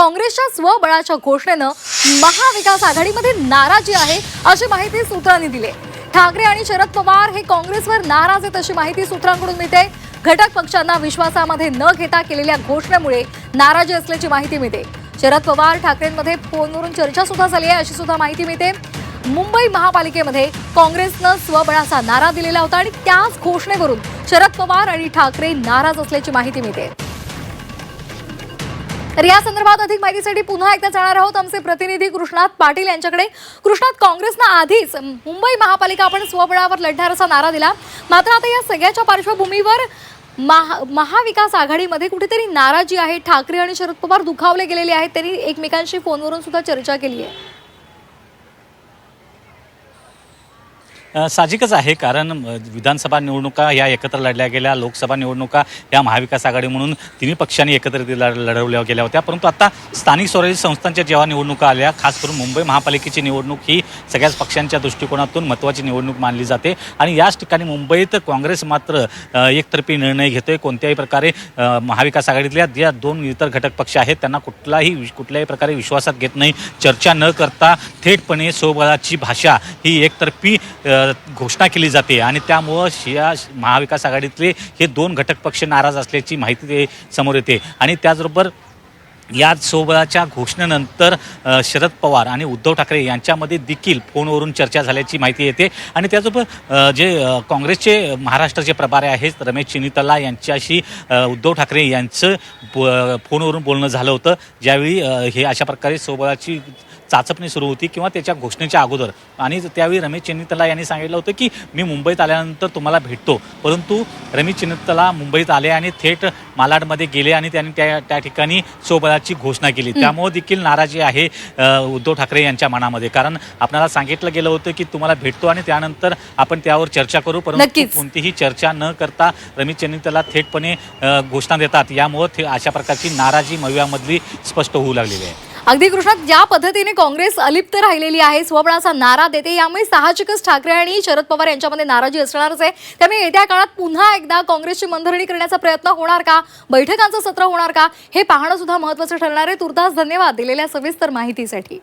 काँग्रेसच्या स्वबळाच्या घोषणेनं महाविकास आघाडीमध्ये नाराजी आहे अशी माहिती सूत्रांनी दिली. ठाकरे आणि शरद पवार हे काँग्रेसवर नाराज आहेत अशी माहिती सूत्रांकडून मिळते. घटक पक्षांना विश्वासामध्ये न घेता केलेल्या घोषणेमुळे नाराजी असल्याची माहिती मिळते. शरद पवार ठाकरेंमध्ये फोनवरून चर्चा सुद्धा झाली आहे अशी सुद्धा माहिती मिळते. मुंबई महापालिकेमध्ये काँग्रेसनं स्वबळाचा नारा दिलेला होता आणि त्याच घोषणेवरून शरद पवार आणि ठाकरे नाराज असल्याची माहिती मिळते. तर या संदर्भात अधिक माहितीसाठी पुन्हा एकदा जाणार आहोत. आमचे प्रतिनिधी कृष्णात पाटील यांच्याकडे. कृष्णात काँग्रेसनं आधीच मुंबई महापालिका आपण स्वबळावर लढणार असा नारा दिला. मात्र आता या सगळ्याच्या पार्श्वभूमीवर महा महाविकास आघाडीमध्ये कुठेतरी नाराजी आहे. ठाकरे आणि शरद पवार दुखावले गेलेले आहेत. त्यांनी एकमेकांशी फोनवरून सुद्धा चर्चा केली आहे. साहजिकच आहे कारण विधानसभा निवडणुका या एकत्र लढल्या गेल्या लोकसभा निवडणुका या महाविकास आघाडी म्हणून तिन्ही पक्षांनी एकत्र लढवल्या गेल्या होत्या. परंतु आता स्थानिक स्वराज्य संस्थांच्या जेव्हा निवडणुका आल्या खास करून मुंबई महापालिकेची निवडणूक ही सगळ्याच पक्षांच्या दृष्टिकोनातून महत्त्वाची निवडणूक मानली जाते. आणि याच ठिकाणी मुंबईत काँग्रेस मात्र एकतर्फी निर्णय घेतोय. कोणत्याही प्रकारे महाविकास आघाडीतल्या ज्या दोन इतर घटक पक्ष आहेत त्यांना कुठलाही कुठल्याही प्रकारे विश्वासात घेत नाही. चर्चा न करता थेटपणे स्वबळाची भाषा ही एकतर्फी घोषणा केली जाते आणि त्यामुळं या महाविकास आघाडीतले हे दोन घटक पक्ष नाराज असल्याची माहिती ते समोर येते. आणि त्याचबरोबर या सोबळाच्या घोषणेनंतर शरद पवार आणि उद्धव ठाकरे यांच्यामध्ये देखील फोनवरून चर्चा झाल्याची माहिती येते. आणि त्याचबरोबर जे काँग्रेसचे महाराष्ट्राचे प्रभारी आहेत रमेश चिनितला यांच्याशी उद्धव ठाकरे यांचं फोनवरून बोलणं झालं होतं. ज्यावेळी हे अशा प्रकारे सोबळाची चाचपणी सुरू होती किंवा त्याच्या घोषणेच्या अगोदर. आणि त्यावेळी रमेश चिन्नितला यांनी सांगितलं होतं की मी मुंबईत आल्यानंतर तुम्हाला भेटतो. परंतु रमेश चिन्नितला मुंबईत आले आणि थेट मालाडमध्ये गेले आणि त्यांनी त्या त्या ठिकाणी सोबळाची घोषणा केली. त्यामुळे देखील नाराजी आहे उद्धव ठाकरे यांच्या मनामध्ये. कारण आपल्याला सांगितलं गेलं होतं की तुम्हाला भेटतो आणि त्यानंतर आपण त्यावर चर्चा करू परंतु. कोणतीही चर्चा न करता रमेश चिन्नितला थेटपणे घोषणा देतात. यामुळे अशा प्रकारची नाराजी मवियामधली स्पष्ट होऊ लागलेली आहे. अगदी कृष्णात ज्या पद्धतीने काँग्रेस अलिप्त राहिलेली आहे स्वबळाचा नारा देते यामुळे साहजिकच ठाकरे आणि शरद पवार यांच्यामध्ये नाराजी असणारच आहे. त्यामुळे येत्या काळात पुन्हा एकदा काँग्रेसची मनधरणी करण्याचा प्रयत्न होणार का? बैठकांचं सत्र होणार का? हे पाहणं सुद्धा महत्वाचं ठरणार आहे. तुर्तास धन्यवाद दिलेल्या सविस्तर माहितीसाठी.